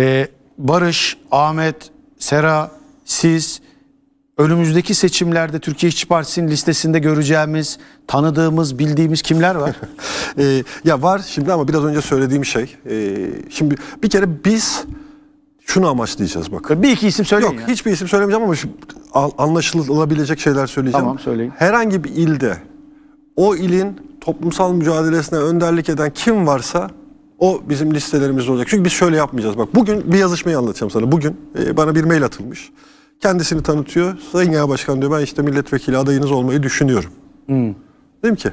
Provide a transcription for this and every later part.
Ee, Barış, Ahmet, Sera, siz önümüzdeki seçimlerde Türkiye İşçi Partisi'nin listesinde göreceğimiz, tanıdığımız, bildiğimiz kimler var? Ee, ya var şimdi ama biraz önce söylediğim şey. ee, şimdi bir kere biz şunu amaçlayacağız bak. bir iki isim söyleyin Yok ya. hiçbir isim söylemeyeceğim ama şu, anlaşılabilecek şeyler söyleyeceğim. Tamam, söyleyin. Herhangi bir ilde o ilin toplumsal mücadelesine önderlik eden kim varsa o bizim listelerimizde olacak. Çünkü biz şöyle yapmayacağız. Bak bugün bir yazışmayı anlatacağım sana. Bugün e, bana bir mail atılmış. Kendisini tanıtıyor. Sayın Genel Başkan diyor ben işte milletvekili adayınız olmayı düşünüyorum. Dedim ki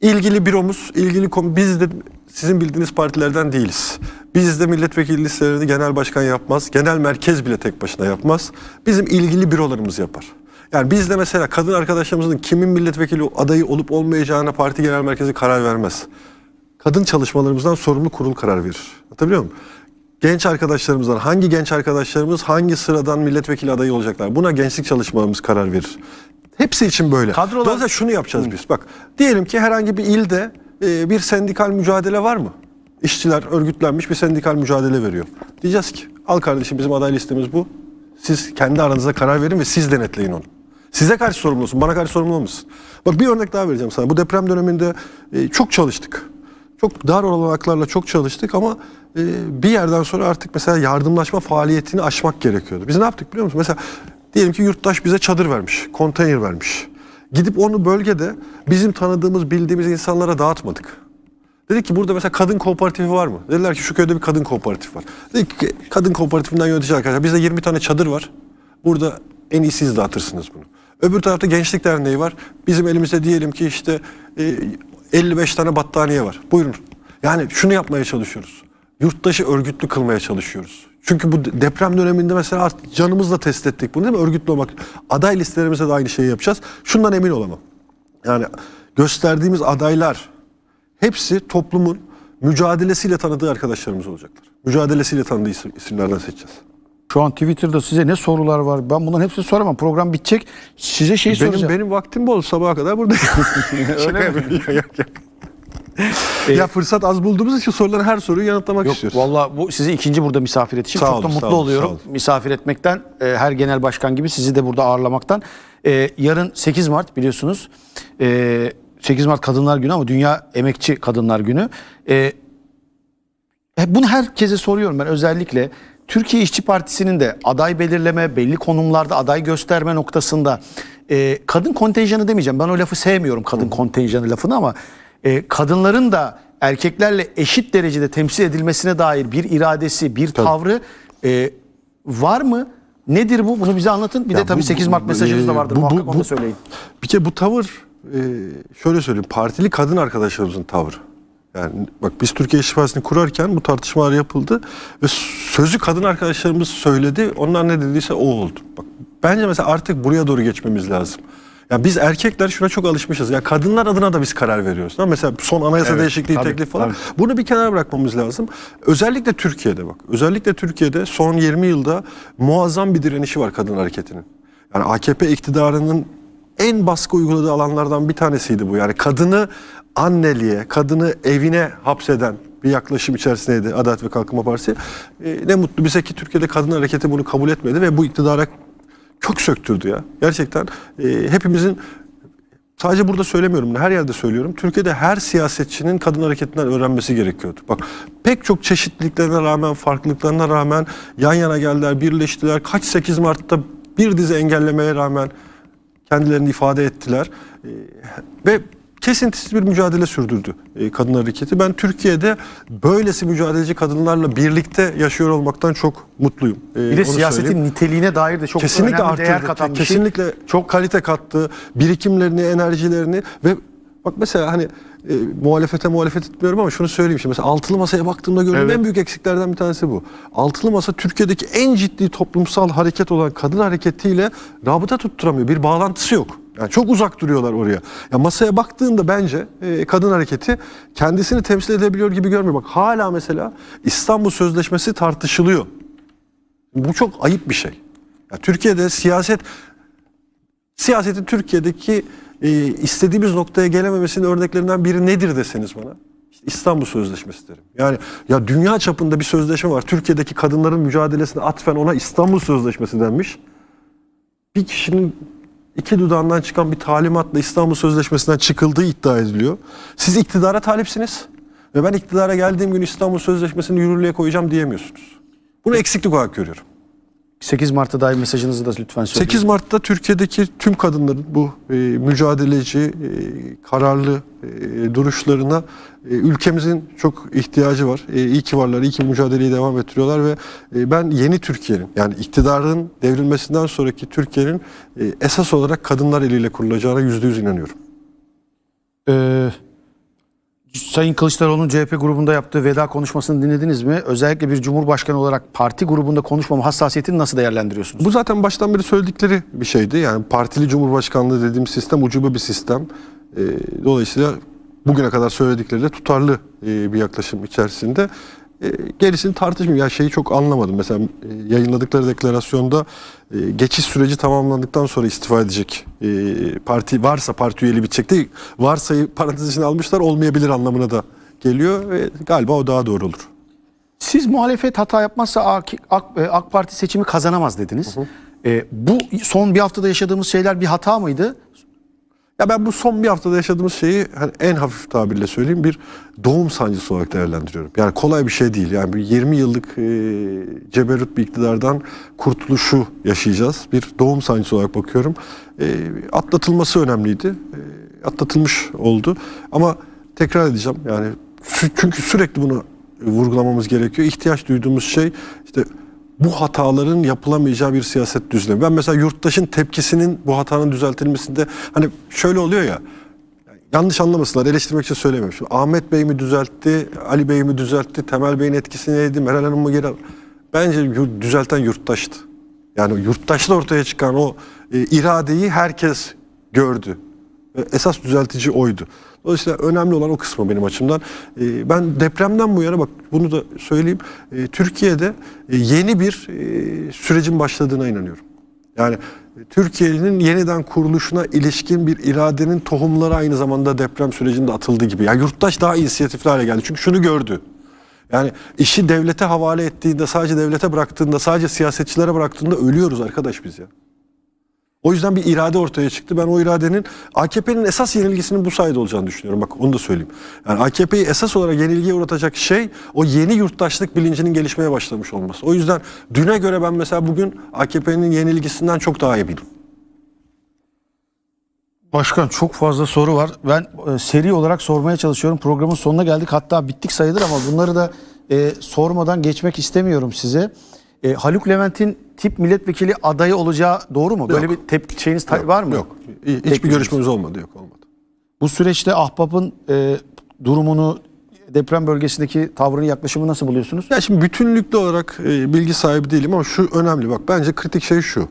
ilgili büromuz, ilgili konu biz de sizin bildiğiniz partilerden değiliz. Biz de milletvekili listelerini genel başkan yapmaz. Genel merkez bile tek başına yapmaz. Bizim ilgili bürolarımız yapar. Yani biz de mesela kadın arkadaşlarımızın kimin milletvekili adayı olup olmayacağına parti genel merkezi karar vermez. Kadın çalışmalarımızdan sorumlu kurul karar verir. Hatırlıyor musun? Genç arkadaşlarımızdan hangi genç arkadaşlarımız hangi sıradan milletvekili adayı olacaklar? Buna gençlik çalışmalarımız karar verir. Hepsi için böyle. Kadrolar- Dolayısıyla şunu yapacağız biz. Bak diyelim ki herhangi bir ilde e, bir sendikal mücadele var mı? İşçiler örgütlenmiş bir sendikal mücadele veriyor. Diyeceğiz ki al kardeşim bizim aday listemiz bu. Siz kendi aranızda karar verin ve siz denetleyin onu. Size karşı sorumlusun, bana karşı sorumlu olmasın. Bak bir örnek daha vereceğim sana. Bu deprem döneminde e, çok çalıştık. Çok dar olanaklarla çok çalıştık ama e, bir yerden sonra artık mesela yardımlaşma faaliyetini aşmak gerekiyordu. Biz ne yaptık biliyor musun? Mesela diyelim ki yurttaş bize çadır vermiş, konteyner vermiş. Gidip onu bölgede bizim tanıdığımız, bildiğimiz insanlara dağıtmadık. Dedik ki burada mesela kadın kooperatifi var mı? Dediler ki şu köyde bir kadın kooperatif var. Dedik ki kadın kooperatifinden yönetici arkadaşlar bizde 20 tane çadır var. Burada en iyi siz dağıtırsınız bunu. Öbür tarafta Gençlik Derneği var. Bizim elimizde diyelim ki işte e, 55 tane battaniye var. Buyurun. Yani şunu yapmaya çalışıyoruz. Yurttaşı örgütlü kılmaya çalışıyoruz. Çünkü bu de- deprem döneminde mesela canımızla test ettik bunu değil mi? Örgütlü olmak. Aday listelerimize de aynı şeyi yapacağız. Şundan emin olamam. Yani gösterdiğimiz adaylar hepsi toplumun mücadelesiyle tanıdığı arkadaşlarımız olacaklar. Mücadelesiyle tanıdığı isim- isimlerden seçeceğiz. Şu an Twitter'da size ne sorular var? Ben bunların hepsini soramam. Program bitecek. Size şey Benim soracağım. benim vaktim bol sabaha kadar buradayım. Şaka yapıyorum. Yok, yok. ya fırsat az bulduğumuz için soruların her soruyu yanıtlamak Yok istiyoruz. valla bu sizi ikinci burada misafir etişim. Sağ Çok olun, da mutlu olun, oluyorum. olun. Misafir etmekten e, her genel başkan gibi sizi de burada ağırlamaktan. E, yarın 8 Mart biliyorsunuz. E, 8 Mart Kadınlar Günü ama Dünya Emekçi Kadınlar Günü. E, e, bunu herkese soruyorum ben özellikle. Türkiye İşçi Partisi'nin de aday belirleme, belli konumlarda aday gösterme noktasında e, kadın kontenjanı demeyeceğim. Ben o lafı sevmiyorum kadın kontenjanı lafını ama e, kadınların da erkeklerle eşit derecede temsil edilmesine dair bir iradesi, bir tavrı e, var mı? Nedir bu? Bunu bize anlatın. Bir de Ya tabii bu- 8 Mart bu- mesajınız da e, vardır. bu- bu- muhakkak onu da bu- söyleyin. Bir kere bu tavır e, şöyle söyleyeyim partili kadın arkadaşlarımızın tavrı. Yani bak biz Türkiye Partisi'ni kurarken bu tartışmalar yapıldı ve sözü kadın arkadaşlarımız söyledi. Onlar ne dediyse o oldu. Bak bence mesela artık buraya doğru geçmemiz lazım. Ya biz erkekler şuna çok alışmışız. Ya kadınlar adına da biz karar veriyoruz. Tamam mı? Mesela son anayasa Evet, değişikliği tabii, teklif falan. tabii. Bunu bir kenara bırakmamız lazım. Özellikle Türkiye'de bak. Özellikle Türkiye'de son 20 yılda muazzam bir direnişi var kadın hareketinin. Yani AKP iktidarının en baskı uyguladığı alanlardan bir tanesiydi bu. Yani kadını anneliğe, kadını evine hapseden bir yaklaşım içerisindeydi Adalet ve Kalkınma Partisi. Ee, ne mutlu bize ki Türkiye'de kadın hareketi bunu kabul etmedi ve bu iktidara kök söktürdü ya. Gerçekten e, hepimizin sadece burada söylemiyorum, her yerde söylüyorum. Türkiye'de her siyasetçinin kadın hareketinden öğrenmesi gerekiyordu. Bak pek çok çeşitliliklerine rağmen, farklılıklarına rağmen yan yana geldiler, birleştiler. Kaç 8 Mart'ta bir dizi engellemeye rağmen kendilerini ifade ettiler. E, ve kesintisiz bir mücadele sürdürdü e, kadın hareketi. Ben Türkiye'de böylesi mücadeleci kadınlarla birlikte yaşıyor olmaktan çok mutluyum. E, Bir de siyasetin söyleyeyim. niteliğine dair de çok kesinlikle önemli arttırdı. değer katan bir şey. kesinlikle çok kalite kattı. Birikimlerini, enerjilerini ve bak mesela hani e, muhalefete muhalefet etmiyorum ama şunu söyleyeyim şimdi mesela altılı masaya baktığımda gördüğüm Evet. en büyük eksiklerden bir tanesi bu. Altılı masa Türkiye'deki en ciddi toplumsal hareket olan kadın hareketiyle rabıta tutturamıyor. Bir bağlantısı yok. Yani çok uzak duruyorlar oraya. Ya masaya baktığında bence e, kadın hareketi kendisini temsil edebiliyor gibi görmüyor. Bak hala mesela İstanbul Sözleşmesi tartışılıyor. Bu çok ayıp bir şey. Ya Türkiye'de siyaset siyasetin Türkiye'deki e, istediğimiz noktaya gelememesinin örneklerinden biri nedir deseniz bana. İstanbul Sözleşmesi derim. Yani ya dünya çapında bir sözleşme var. Türkiye'deki kadınların mücadelesine atfen ona İstanbul Sözleşmesi denmiş. Bir kişinin iki dudağından çıkan bir talimatla İstanbul Sözleşmesi'nden çıkıldığı iddia ediliyor. Siz iktidara talipsiniz ve ben iktidara geldiğim gün İstanbul Sözleşmesi'ni yürürlüğe koyacağım diyemiyorsunuz. Bunu eksiklik olarak görüyorum. 8 Mart'a dair mesajınızı da lütfen söyleyin. 8 Mart'ta Türkiye'deki tüm kadınların bu e, mücadeleci, e, kararlı e, duruşlarına e, ülkemizin çok ihtiyacı var. E, iyi ki varlar, iyi ki mücadeleyi devam ettiriyorlar ve e, ben yeni Türkiye'nin yani iktidarın devrilmesinden sonraki Türkiye'nin e, esas olarak kadınlar eliyle kurulacağına yüzde yüz inanıyorum. Ee, Sayın Kılıçdaroğlu'nun CHP grubunda yaptığı veda konuşmasını dinlediniz mi? Özellikle bir cumhurbaşkanı olarak parti grubunda konuşmama hassasiyetini nasıl değerlendiriyorsunuz? Bu zaten baştan beri söyledikleri bir şeydi. Yani partili cumhurbaşkanlığı dediğim sistem ucube bir sistem. Ee, dolayısıyla bugüne kadar söyledikleri de tutarlı e, bir yaklaşım içerisinde. E, gerisini tartışmıyorum. Ya şeyi çok anlamadım. Mesela e, yayınladıkları deklarasyonda e, geçiş süreci tamamlandıktan sonra istifa edecek e, parti varsa parti üyeliği bitecek değil. Varsayı parantez içine almışlar olmayabilir anlamına da geliyor. Ve galiba o daha doğru olur. Siz muhalefet hata yapmazsa AK, AK, e, AK Parti seçimi kazanamaz dediniz. Ee, bu son bir haftada yaşadığımız şeyler bir hata mıydı? Ya ben bu son bir haftada yaşadığımız şeyi hani en hafif tabirle söyleyeyim bir doğum sancısı olarak değerlendiriyorum. Yani kolay bir şey değil. Yani bir 20 yıllık e, ceberut bir iktidardan kurtuluşu yaşayacağız. Bir doğum sancısı olarak bakıyorum. E, atlatılması önemliydi. E, atlatılmış oldu. Ama tekrar edeceğim yani çünkü sürekli bunu vurgulamamız gerekiyor. İhtiyaç duyduğumuz şey işte bu hataların yapılamayacağı bir siyaset düzlemi. Ben mesela yurttaşın tepkisinin bu hatanın düzeltilmesinde hani şöyle oluyor ya yanlış anlamasınlar eleştirmek için söylemiyorum. Şimdi Ahmet Bey mi düzeltti, Ali Bey mi düzeltti, Temel Bey'in etkisi neydi, Meral Hanım mı geri Bence düzelten yurttaştı. Yani yurttaşta ortaya çıkan o e, iradeyi herkes gördü. E, Esas düzeltici oydu. Dolayısıyla önemli olan o kısmı benim açımdan. E, Ben depremden bu yana bak bunu da söyleyeyim. e, Türkiye'de e, yeni bir e, sürecin başladığına inanıyorum. Yani e, Türkiye'nin yeniden kuruluşuna ilişkin bir iradenin tohumları aynı zamanda deprem sürecinde atıldığı gibi. Yani yurttaş daha inisiyatifli hale geldi. Çünkü şunu gördü. Yani işi devlete havale ettiğinde, sadece devlete bıraktığında, sadece siyasetçilere bıraktığında ölüyoruz arkadaş biz ya. O yüzden bir irade ortaya çıktı. Ben o iradenin AKP'nin esas yenilgisinin bu sayede olacağını düşünüyorum. Bak onu da söyleyeyim. Yani AKP'yi esas olarak yenilgiye uğratacak şey o yeni yurttaşlık bilincinin gelişmeye başlamış olması. O yüzden düne göre ben mesela bugün AKP'nin yenilgisinden çok daha eminim. Başkan çok fazla soru var. Ben e, seri olarak sormaya çalışıyorum. Programın sonuna geldik. Hatta bittik sayılır ama bunları da e, sormadan geçmek istemiyorum size. E, Haluk Levent'in tip milletvekili adayı olacağı doğru mu? Böyle bir tep şeyiniz ta- var mı? Yok. Hiçbir görüşmemiz olmadı. Yok olmadı. Bu süreçte Ahbap'ın e, durumunu deprem bölgesindeki tavrını yaklaşımı nasıl buluyorsunuz? Ya şimdi bütünlüklü olarak e, bilgi sahibi değilim ama şu önemli bak bence kritik şey şu. E,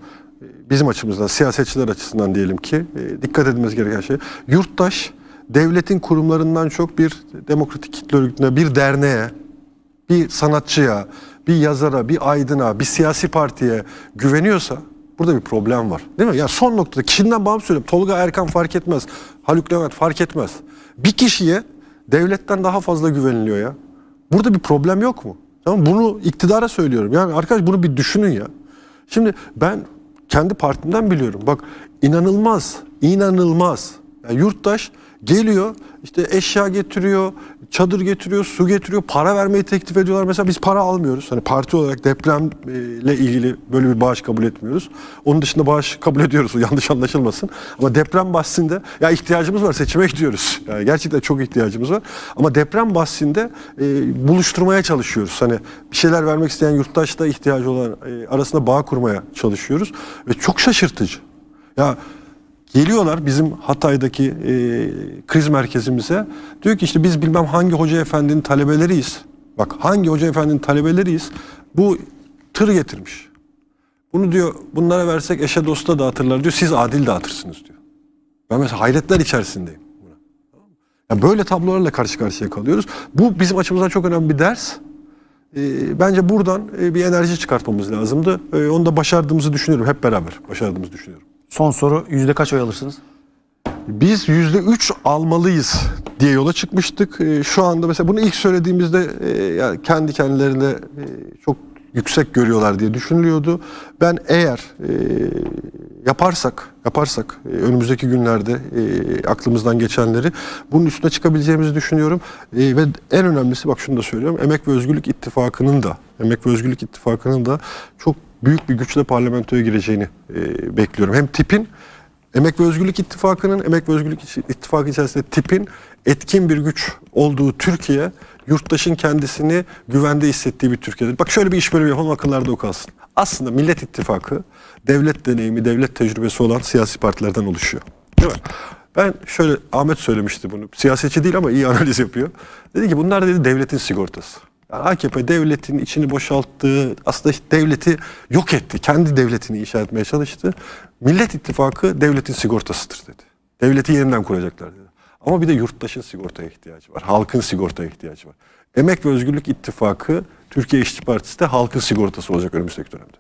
Bizim açımızdan, siyasetçiler açısından diyelim ki e, dikkat edilmesi gereken şey. Yurttaş devletin kurumlarından çok bir demokratik kitle örgütüne, bir derneğe, bir sanatçıya, bir yazara, bir aydına, bir siyasi partiye güveniyorsa burada bir problem var. Değil mi? Ya son noktada kişiden bağımsız söyleyeyim. Tolga Erkan fark etmez. Haluk Levent fark etmez. Bir kişiye devletten daha fazla güveniliyor ya. Burada bir problem yok mu? Tamam bunu iktidara söylüyorum. Yani arkadaş bunu bir düşünün ya. Şimdi ben kendi partimden biliyorum. Bak inanılmaz, inanılmaz. Yani yurttaş geliyor işte eşya getiriyor, çadır getiriyor, su getiriyor, para vermeyi teklif ediyorlar. Mesela biz para almıyoruz. Hani parti olarak depremle ilgili böyle bir bağış kabul etmiyoruz. Onun dışında bağış kabul ediyoruz. Yanlış anlaşılmasın. Ama deprem bahsinde ya ihtiyacımız var seçime gidiyoruz. Yani gerçekten çok ihtiyacımız var. Ama deprem bahsinde e, buluşturmaya çalışıyoruz. Hani bir şeyler vermek isteyen yurttaşla ihtiyacı olan e, arasında bağ kurmaya çalışıyoruz. Ve çok şaşırtıcı. Ya Geliyorlar bizim Hatay'daki e, kriz merkezimize. Diyor ki işte biz bilmem hangi hoca efendinin talebeleriyiz. Bak hangi hoca efendinin talebeleriyiz. Bu tır getirmiş. Bunu diyor bunlara versek eşe dosta dağıtırlar diyor. Siz adil dağıtırsınız diyor. Ben mesela hayretler içerisindeyim. Yani böyle tablolarla karşı karşıya kalıyoruz. Bu bizim açımızdan çok önemli bir ders. E, bence buradan e, bir enerji çıkartmamız lazımdı. E, onu da başardığımızı düşünüyorum. Hep beraber başardığımızı düşünüyorum. Son soru yüzde kaç oy alırsınız? Biz yüzde üç almalıyız diye yola çıkmıştık. E, Şu anda mesela bunu ilk söylediğimizde e, kendi kendilerine e, çok yüksek görüyorlar diye düşünülüyordu. Ben eğer e, yaparsak yaparsak önümüzdeki günlerde aklımızdan geçenleri bunun üstüne çıkabileceğimizi düşünüyorum. Ve en önemlisi bak şunu da söylüyorum. Emek ve Özgürlük İttifakı'nın da Emek ve Özgürlük İttifakı'nın da çok büyük bir güçle parlamentoya gireceğini e, bekliyorum. Hem tipin Emek ve Özgürlük İttifakı'nın, Emek ve Özgürlük İttifakı içerisinde tipin etkin bir güç olduğu Türkiye, yurttaşın kendisini güvende hissettiği bir Türkiye'dir. Bak şöyle bir iş bölümü yapalım akıllarda o kalsın. Aslında Millet İttifakı devlet deneyimi, devlet tecrübesi olan siyasi partilerden oluşuyor. Değil mi? Ben şöyle Ahmet söylemişti bunu. Siyasetçi değil ama iyi analiz yapıyor. Dedi ki bunlar dedi devletin sigortası. Yani AKP devletin içini boşalttı, aslında devleti yok etti. Kendi devletini inşa etmeye çalıştı. Millet İttifakı devletin sigortasıdır dedi. Devleti yeniden kuracaklar dedi. Ama bir de yurttaşın sigortaya ihtiyacı var. Halkın sigortaya ihtiyacı var. Emek ve Özgürlük İttifakı Türkiye İşçi Partisi de halkın sigortası olacak önümüzdeki dönemde.